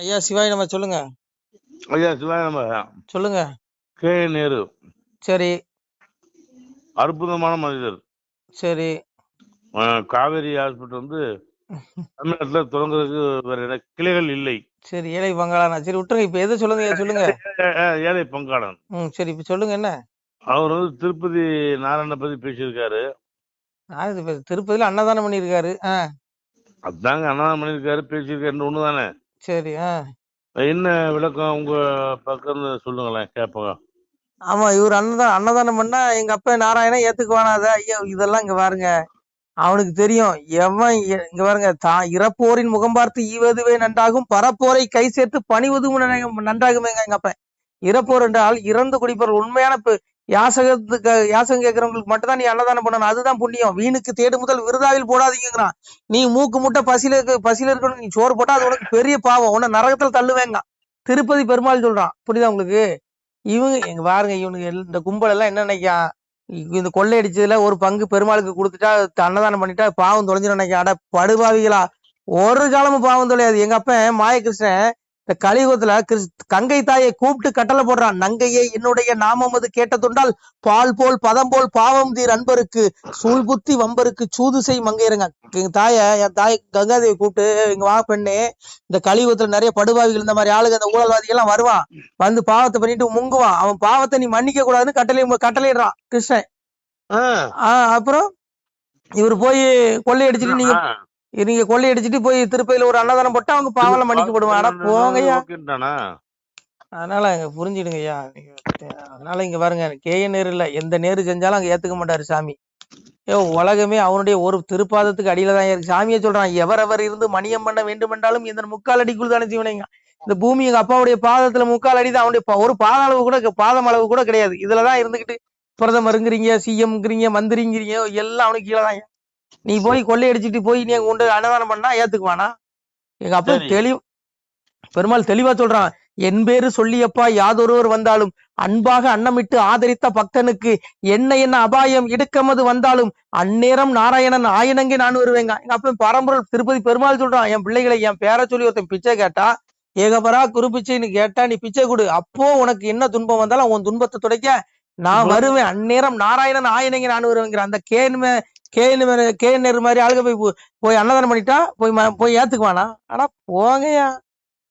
ஐயா சிவாய் நம்ம சொல்லுங்க. ஐயா சிவாயநம்ம சொல்லுங்க. கே. நேரு. சரி. அற்புதமான மனிதர். சரி. காவேரி ஹாஸ்பிட்டல் வந்து தமிழ்நாட்டில் தொடங்குறதுக்கு வேற கிளைகள் இல்லை. சரி ஏழை பங்காளனா? சரி விட்டுருங்க. இப்ப எதை சொல்லுங்க சொல்லுங்க. ஏழை பங்காளன். ம் சரி இப்ப சொல்லுங்க என்ன? அவர் வந்து திருப்பதி நாராயண பத்தி பேசியிருக்காரு. திருப்பதியில அன்னதானம் பண்ணியிருக்காரு. அதாங்க அண்ணாதான் பண்ணியிருக்காரு பேசியிருக்காரு ஒன்று தானே சரி ஆ. என்ன விளக்கம் உங்க பக்கம் சொல்லுங்களேன் கேட்போம் ஆமா இவர் அன்னதான் அன்னதானம் பண்ணா எங்க அப்பா நாராயணன் ஏத்துக்குவானாத? ஐயா இதெல்லாம் இங்க பாருங்க. அவனுக்கு தெரியும் எவன் இங்க பாருங்க தான் இறப்போரின் முகம் பார்த்து ஈவதுவே நன்றாகும் பரப்போரை கை சேர்த்து பணிவதும் நன்றாகும் நன்றாகுமேங்க எங்க அப்பன். இறப்போர் என்றால் இறந்து குடிப்பவர் உண்மையான யாசகத்துக்கு யாசகம் கேட்கறவங்களுக்கு மட்டும்தான் நீ அன்னதானம் பண்ணணும். அதுதான் புண்ணியம். வீணுக்கு தேடு முதல் விருதாவில் போடாதீங்கிறான். நீ மூக்கு முட்டை பசியில இருக்க பசியில இருக்கணும் நீ சோறு போட்டா அது உனக்கு பெரிய பாவம். உன்னை நரகத்துல தள்ளுவேங்க. திருப்பதி பெருமாள் சொல்றான். புரியுதா உங்களுக்கு? இவங்க எங்க பாருங்க இவனுக்கு எல்~ இந்த கும்பல் எல்லாம் என்ன நினைக்கா இந்த இந்த கொள்ளையடிச்சதுல ஒரு பங்கு பெருமாளுக்கு கொடுத்துட்டா அன்னதானம் பண்ணிட்டா பாவம் தொலைஞ்சு நினைக்கா அட படுபாவிகளா. ஒரு காலமும் பாவம் தொலையாது. எங்க அப்ப மாயகிருஷ்ணன் இந்த கலியுகத்துல கிறிஸ் கங்கை தாயை கூப்பிட்டு கட்டளை போடுறான். நங்கையே என்னுடைய நாமம் அது கேட்டதுண்டால் பால் போல் பதம் போல் பாவம் தீர் அன்பருக்கு சூழ் புத்தி வம்பருக்கு சூது செய் மங்கையருங்க. எங்க தாய என் தாய் கங்காதேவி கூப்பிட்டு இங்க வா பெண்ணே. இந்த கலியுகத்துல நிறைய படுபாவிகள் இந்த மாதிரி ஆளுங்க இந்த ஊழல்வாதிகள் எல்லாம் வருவான். வந்து பாவத்தை பண்ணிட்டு முங்குவான். அவன் பாவத்தை நீ மன்னிக்க கூடாதுன்னு கட்டளை கட்டளையிடுறான் கிருஷ்ணன். ஆஹ் அப்புறம் இவர் போய் கொள்ளையடிச்சிட்டு நீங்க நீங்க கொள்ளையடிச்சிட்டு போய் திருப்பதியில ஒரு அன்னதானம் போட்டா அவங்க பாவம் மன்னிக்கப்படுவான் ஆனா போங்கய்யா. அதனால அங்க புரிஞ்சிடுங்கய்யா. நீங்க அதனால இங்க பாருங்க கேய நேரு இல்ல. எந்த நேரு செஞ்சாலும் அங்க ஏத்துக்க மாட்டாரு சாமி. ஏ உலகமே அவனுடைய ஒரு திருப்பாதத்துக்கு அடியில தான் இருக்கு. சாமியை சொல்றான் எவரவர் இருந்து மணியம் பண்ண வேண்டும் என்றாலும் இந்த முக்கால் அடிக்குள் தானே ஜீவனைங்க. இந்த பூமி எங்க அப்பாவுடைய பாதத்துல முக்கால் அடி தான் அவனுடைய ஒரு பாத அளவு கூட பாதம் அளவு கூட கிடையாது. இதுலதான் இருந்துகிட்டு பிரதமருங்கிறீங்க சிஎம்ங்கிறீங்க மந்திரிங்கிறீங்க எல்லாம் அவனுக்கு கீழே தான். நீ போய் கொள்ளையடிச்சிட்டு போய் நீ கொண்டு அன்னதானம் பண்ணா ஏத்துக்குவானா? எங்க அப்பா. தெளிவு பெருமாள் தெளிவா சொல்றான். என் பேரு சொல்லியப்பா யாதொருவர் வந்தாலும் அன்பாக அன்னமிட்டு ஆதரித்த பக்தனுக்கு என்ன என்ன அபாயம் இடுக்கமது வந்தாலும் அந்நேரம் நாராயணன் ஆயனங்கே நான் வருவேங்க. எங்க அப்ப பரம்பொருள் திருப்பதி பெருமாள் சொல்றான். என் பிள்ளைகளை என் பேரை சொல்லி ஒருத்தன் பிச்சை கேட்டா ஏகபரா குரு பிச்சைன்னு கேட்டா நீ பிச்சை கொடு. அப்போ உனக்கு என்ன துன்பம் வந்தாலும் உன் துன்பத்தை துடைக்க நான் வருவேன். அந்நேரம் நாராயணன் ஆயனங்கே நான் வருவேங்கிற அந்த கே கேன்னு நேரு மாதிரி ஆளுக போய் போய் அன்னதானம் பண்ணிட்டா போய் போய் ஏத்துக்குவானா? ஆனா போங்கய்யா.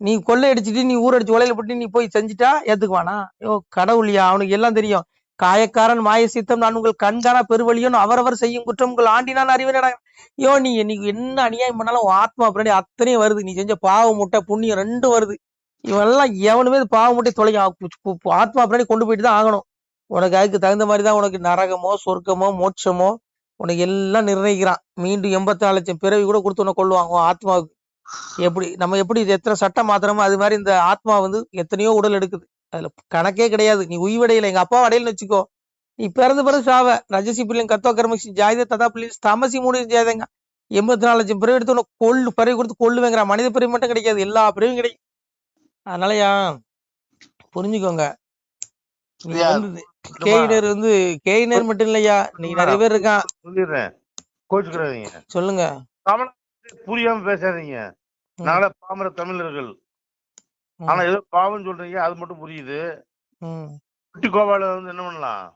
நீ கொள்ளையடிச்சிட்டு நீ ஊரடிச்சு உலையில போட்டு நீ போய் செஞ்சுட்டா ஏத்துக்குவானா? ஐயோ கடவுளியா அவனுக்கு எல்லாம் தெரியும். காயக்காரன் மாய சித்தம் நான் உங்கள் கண்காணா பெருவழியும் அவரவர் செய்யும் குற்றம் உங்கள் ஆண்டினான் அறிவினடா ஐயோ நீ நீ என்ன அநியாயம் பண்ணாலும் உன் ஆத்மா பின்னாடி அத்தனையும் வருது. நீ செஞ்ச பாவ முட்டை புண்ணியம் ரெண்டும் வருது. இவெல்லாம் எவனுமே பாவ முட்டை தொலைக்க ஆத்மா பின்னாடி கொண்டு போயிட்டு தான் ஆகணும். உனக்கு அதுக்கு தகுந்த மாதிரி தான் உனக்கு நரகமோ சொர்க்கமோ மோட்சமோ உனக்கு எல்லாம் நிர்ணயிக்கிறான். மீண்டும் எண்பத்தி நாலு லட்சம் பிறவி கூட கொடுத்து உன்னை கொள்ளுவாங்க உன் ஆத்மாவுக்கு. எப்படி நம்ம எப்படி இது எத்தனை சட்டம் மாத்திரமோ அது மாதிரி இந்த ஆத்மா வந்து எத்தனையோ உடல் எடுக்குது. அதுல கணக்கே கிடையாது. நீ உய்வடையில. எங்க அப்பா அடையலன்னு வச்சுக்கோ. நீ பிறந்த பிறகு சாவ. ரஜசி பிள்ளைங்க கத்தோ கர்மசி ஜாயுத ததா பிள்ளைங்க தமசி மூணு ஜாயுதங்க. எண்பத்தி நாலு லட்சம் பிறவி எடுத்து உனக்கு கொள்ளு பிறவி கொடுத்து கொள்ளுவேங்கிற மனித பிறவி மட்டும் கிடைக்காது. எல்லா பிறவியும் கிடைக்கும். அதனாலயா புரிஞ்சுக்கோங்க. கேயினர் வந்து கேயினர் மட்டும் இல்லையா? நீ நிறைய பேர் இருக்கான் சொல்லிடுறேன். கோச்சுக்கிறாதீங்க சொல்லுங்க. தமிழ் புரியாம பேசாதீங்க. நாள பாமர தமிழர்கள். ஆனா ஏதோ பாவம் சொல்றீங்க அது மட்டும் புரியுது. குட்டி கோபால வந்து என்ன பண்ணலாம்?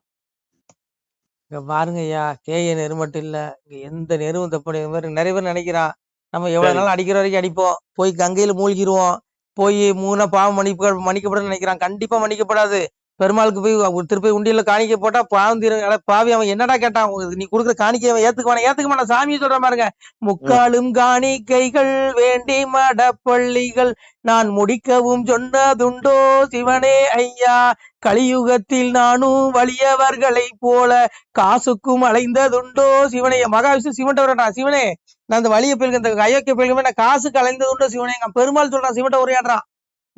இங்க பாருங்க ஐயா கேய நெரு மட்டும் இல்ல. இங்க எந்த நெருவும் தப்பு மாதிரி நிறைய பேர் நினைக்கிறான் நம்ம எவ்வளவு. நாள் அடிக்கிற வரைக்கும் அடிப்போம். போய் கங்கையில மூழ்கிருவோம். போய் மூணா பாவம் மன்னிக்க மன்னிக்கப்பட நினைக்கிறான். கண்டிப்பா மன்னிக்கப்படாது. பெருமாளுக்கு போய் ஒரு திருப்பி உண்டியல்ல காணிக்கை போட்டா பாவம் பாவி அவன் என்னடா கேட்டான்? நீ கொடுக்குற காணிக்கை அவன் ஏத்துக்குவான? ஏத்துக்க மாட்டான். சாமியை சொல்ற பாருங்க. முக்காலும் காணிக்கைகள் வேண்டி மடப்பள்ளிகள். நான் முடிக்கவும் சொன்னதுண்டோ சிவனே ஐயா. கலியுகத்தில் நானும் வலியவர்களை போல காசுக்கும் அலைந்ததுண்டோ சிவனே. மகாவிஷ்ணு சிவன்ட்ட வரட்டான் சிவனே நான் அந்த வலிய பிள்ளைங்க இந்த அயோக்கிய பிள்ளைங்க நான் காசுக்கு அலைந்ததுண்டோ சிவனே. எங்க பெருமாள் சொல்றான் சிவன்ட்ட உரையாடுறான்.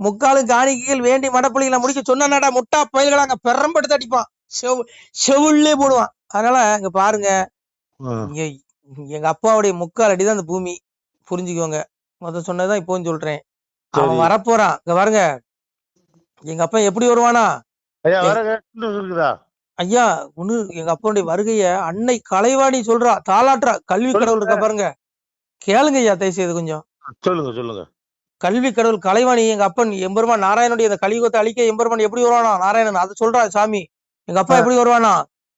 முக்காலும் காணிக்கைகள் வேண்டி மடப்பள்ளிகளை முடிக்க சொன்னாடா முட்டா பயல்களை? அங்க பெரம்பெடுத்து அடிப்பான். செவ் செவுள்ளே போடுவான். அதனால இங்க பாருங்க. இங்க எங்க அப்பாவுடைய முக்கால் அடிதான் அந்த பூமி. புரிஞ்சுக்கோங்க. முத சொன்னதுதான் இப்போவும் சொல்றேன். அவன். வரப்போறான். இங்க பாருங்க. எங்க அப்பா எப்படி வருவானா? ஐயா ஒண்ணு எங்க அப்பாவுடைய வருகைய அன்னை கலைவாணி சொல்றா தாளாட்டுறா. கல்வி கடவுள் இருக்கா பாருங்க. கேளுங்க ஐயா தயவு செய்து கொஞ்சம். சொல்லுங்க சொல்லுங்க. கல்வி கடவுள் கலைவாணி எங்க அப்பன் எம்பெருமான் நாராயணனுடைய இந்த கலியுகத்தை அழிக்க எம்பெருமான் எப்படி வருவானா? நாராயணன் அதை சொல்றா சாமி. எங்க அப்பா எப்படி வருவானா?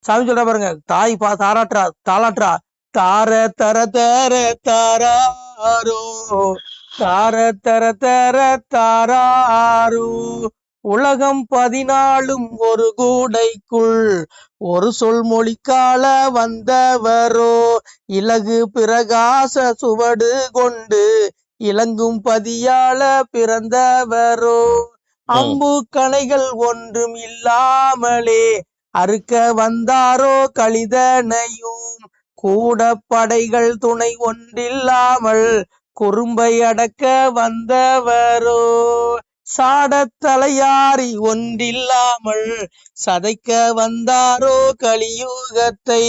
சாமி சொல்றா பாருங்க தாய் பா தாராட்டுறா தாளாட்டுறா தார தர தர தாராரோ. தார தர தர தாராரோ. உலகம் பதினாலும் ஒரு கூடைக்குள் ஒரு சொல் மொழிக்கால வந்தவரோ. இலகு பிரகாச சுவடு கொண்டு இலங்கும் பதியால பிறந்தவரோ அம்பு கணைகள் ஒன்றும் இல்லாமலே அறுக்க வந்தாரோ கலிதனையும் கூட படைகள் துணை ஒன்றில்லாமல் குறும்பை அடக்க வந்தவரோ சாடத்தலையாரி ஒன்றில்லாமல் சதைக்க வந்தாரோ கலியுகத்தை.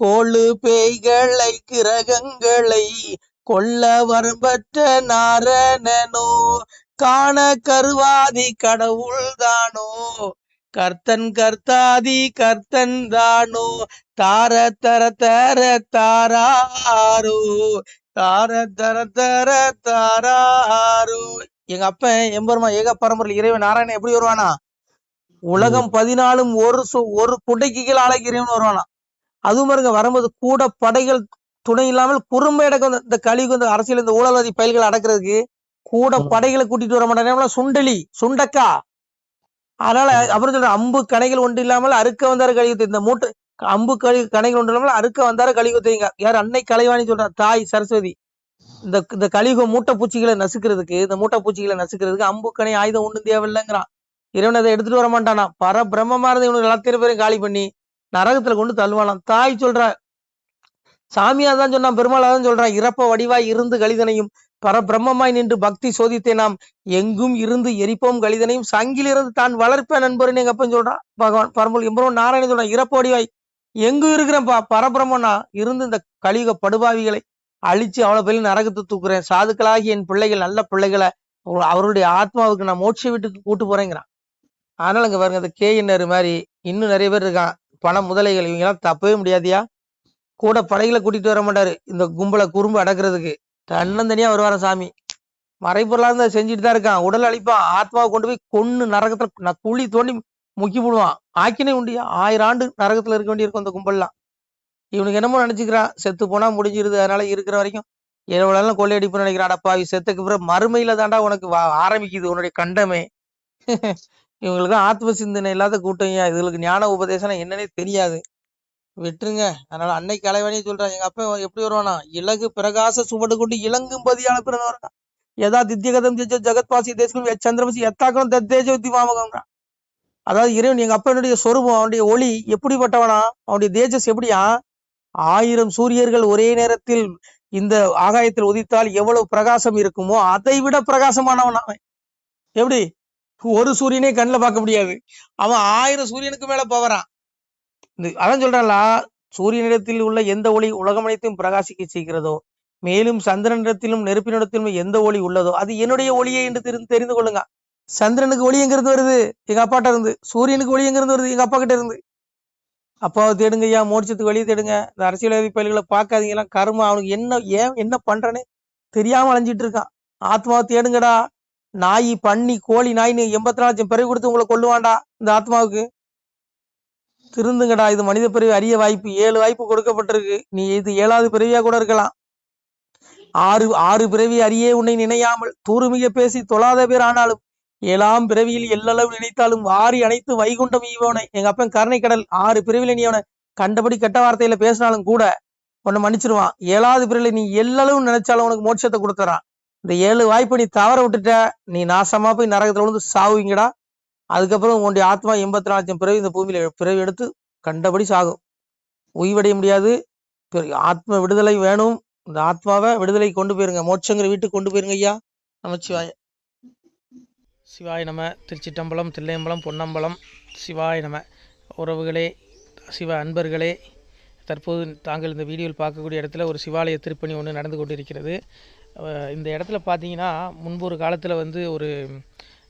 கோளு பேய்களை கிரகங்களை கொல்ல வரம்பற்ற நாரணனோ காண கருவாதி கடவுள்தானோ கர்த்தன் கர்த்தாதி கர்த்தன் தானோ? தார தர தர தாராரோ? தார தர தர தாராரோ? எங்க அப்பன் எம்பெருமா ஏக பரம்பரை இறைவன் நாராயணன் எப்படி வருவானா? உலகம் பதினாலும் ஒரு சு- ஒரு குடைக்கு கீழே ஆளைக்கு இறைவன் வருவானா? அதுவும் பாருங்க வரும்போது கூட படைகள் துணை இல்லாமல் குறும்பை அடக்க வந்து இந்த கலிக்கு வந்து அரசியல் இந்த ஊழல்வாதி பயல்களை அடக்குறதுக்கு கூட. படைகளை கூட்டிட்டு வர மாட்டாங்க சுண்டலி சுண்டக்கா. அதனால அப்புறம் சொல்ற அம்பு கணைகள் ஒன்று இல்லாமல் அறுக்க வந்தாரு கலியுகத்தை இந்த மூட்டை அம்பு கழி கணைகள் ஒன்று இல்லாமல் அறுக்க வந்தாரு கலியுகத்தைங்க யார் அன்னை கலைவாணி சொல்றா தாய் சரஸ்வதி இந்த இந்த கலியுகம் மூட்டை பூச்சிகளை நசுக்கிறதுக்கு இந்த மூட்டை பூச்சிகளை நசுக்கிறதுக்கு அம்பு கணை ஆயுதம் ஒண்ணும் தேவையில்லைங்கிறான். இறைவன் அதை எடுத்துட்டு வர மாட்டானா? பர பிரம்மமா இருந்து இவனுக்கு எல்லாத்திர பேரையும் காலி பண்ணி நரகத்துல கொண்டு தள்ளுவானாம். தாய் சொல்ற சாமியா தான் சொன்னான் பெருமாளா தான் சொல்றான் இறப்ப வடிவாய் இருந்து கழிதனையும் பரபிரம்மமாய் நின்று பக்தி சோதித்தே நாம் எங்கும் இருந்து எரிப்போம் கழிதனையும் சங்கிலிருந்து தான் வளர்ப்பேன் நண்பர்னு எங்க அப்பன் சொல்றான் பகவான் பரம்பொருள் எம்பரும் நாராயணன் சொல்றான் இறப்ப வடிவாய் எங்கு இருக்கிறேன்ப்பா பரபிரம்மனா இருந்து இந்த கலியுக படுபாவிகளை அழிச்சு அவ்வளவு பெரிய நரகத்தை தூக்குறேன் சாதுக்களாகி என் பிள்ளைகள் நல்ல பிள்ளைகளை அவருடைய ஆத்மாவுக்கு நான் மோட்ச வீட்டுக்கு கூட்டு போறேங்கிறான். அதனால இங்க பாருங்க இந்த கேயினர் மாதிரி இன்னும் நிறைய பேர் இருக்கான் பண முதலைகள் இவங்க எல்லாம் தப்பவே முடியாதியா கூட படைகளை கூட்டிட்டு வர மாட்டாரு. இந்த கும்பலை குறும்பு அடக்குறதுக்கு. தன்னந்தனியா வருவார சாமி. மறைப்பொருளா இருந்தா செஞ்சுட்டு தான் இருக்கான். உடல் அழிப்பான் ஆத்மாவை கொண்டு போய் கொன்னு நரகத்துல நான் குழி தோண்டி முக்கி போடுவான். ஆக்கினே உண்டியா ஆயிரம் ஆண்டு நரகத்துல இருக்க வேண்டியிருக்கும் அந்த கும்பல்லாம். இவனுக்கு என்னமோ நினைச்சுக்கிறான். செத்து போனா முடிஞ்சிருது. அதனால இருக்கிற வரைக்கும் எவ்வளவு கொள்ளையடிப்புன்னு நினைக்கிறான். அடப்பாவி செத்துக்கு பிறகு மறுமையில தாண்டா உனக்கு ஆரம்பிக்குது உன்னுடைய கண்டமே. இவங்களுக்கு ஆத்ம சிந்தனை இல்லாத கூட்டம் இதுகளுக்கு ஞான உபதேசம் என்னன்னே தெரியாது. விட்டுருங்க. அதனால அன்னை கலைவாணி சொல்றான் எங்க அப்பா எப்படி வருவானா? இலகு பிரகாச சுவடு கொண்டு இலங்கும் பதியால பிறந்து ஏதா யதா தித்யகதம் ஜெஜோ ஜெகத்வாசி தேசம் சந்திரமசி எத்தாக்கம் தத்தேஜோ திமாமகம் அதாவது இறைவன் எங்க அப்பனுடைய சொரூபம் அவனுடைய ஒளி எப்படிப்பட்டவனா? அவனுடைய தேஜஸ் எப்படியா? ஆயிரம் சூரியர்கள் ஒரே நேரத்தில் இந்த ஆகாயத்தில் உதித்தால் எவ்வளவு பிரகாசம் இருக்குமோ அதை விட பிரகாசமானவன் அவன். எப்படி? ஒரு சூரியனே கண்ணுல பார்க்க முடியாது. அவன் ஆயிரம் சூரியனுக்கு மேல போவறான் இந்த அதான் சொல்றான்ல சூரியனிடத்தில் உள்ள எந்த ஒளி உலகம் அனைத்தையும் பிரகாசிக்க செய்கிறதோ மேலும் சந்திரனிடத்திலும் நெருப்பினிடத்திலும் எந்த ஒளி உள்ளதோ அது என்னுடைய ஒளியை என்று தெரிந்து தெரிந்து கொள்ளுங்க. சந்திரனுக்கு ஒளி எங்க இருந்து வருது? எங்க அப்பாட்ட இருந்து. சூரியனுக்கு ஒளி எங்க இருந்து வருது? எங்க அப்பா கிட்ட இருந்து. அப்பாவை தேடுங்க ஐயா மோட்சத்துக்கு வெளியே தேடுங்க. இந்த அரசியல்வாதி பயில்களை பார்க்காதீங்க. எல்லாம் கர்மம் அவனுக்கு என்ன ஏன் என்ன பண்றேன்னு தெரியாம அலைஞ்சிட்டு இருக்கான். ஆத்மாவை தேடுங்கடா. நாய் பன்னி கோழி நாய்னு எண்பத்தி நாலு லட்சம் பிறகு கொடுத்து உங்களை கொள்ளுவான்டா இந்த ஆத்மாவுக்கு. திருந்துங்கடா. இது மனித பிறவி அரிய வாய்ப்பு. ஏழு வாய்ப்பு கொடுக்கப்பட்டிருக்கு. நீ இது ஏழாவது பிறவியா கூட இருக்கலாம். ஆறு ஆறு பிறவி அறியே உன்னை நினையாமல். தூருமிக பேசி தொழாத பேர் ஆனாலும் ஏழாம் பிறவியில் எல்லளவு நினைத்தாலும் வாரி அனைத்து வைகுண்டம் ஈவனை. எங்க அப்பன் கருணை கடல். ஆறு பிறவில நீ அவனை கண்டபடி கெட்ட வார்த்தையில பேசினாலும் கூட உன்னை மன்னிச்சிருவான். ஏழாவது பிறவில நீ எல்லளவு நினைச்சாலும் உனக்கு மோட்சத்தை கொடுத்துறான். இந்த ஏழு வாய்ப்பு நீ தவற விட்டுட்ட. நீ நாசமா போய் நரகத்துல விழுந்து சாவுவீங்கடா. அதுக்கப்புறம் உன்னுடைய ஆத்மா எண்பத்தி நாலு லட்சம் பிறவி இந்த பூமியில பிறவி எடுத்து கண்டபடி சாகும். உய்வடைய முடியாது. ஆத்ம விடுதலை வேணும். இந்த ஆத்மாவை விடுதலை கொண்டு போயிருங்க. மோட்சங்கிற வீட்டுக்கு கொண்டு போயிருங்க ஐயா. நம்ம சிவாய. நம. திருச்சிட்டம்பலம் தில்லையம்பலம் பொன்னம்பலம். சிவாய நம. உறவுகளே சிவ அன்பர்களே தற்போது தாங்கள் இந்த வீடியோவில் பார்க்கக்கூடிய இடத்துல ஒரு சிவாலய திருப்பணி ஒன்று நடந்து கொண்டிருக்கிறது. இந்த இடத்துல பார்த்தீங்கன்னா முன்பு ஒரு காலத்தில் வந்து ஒரு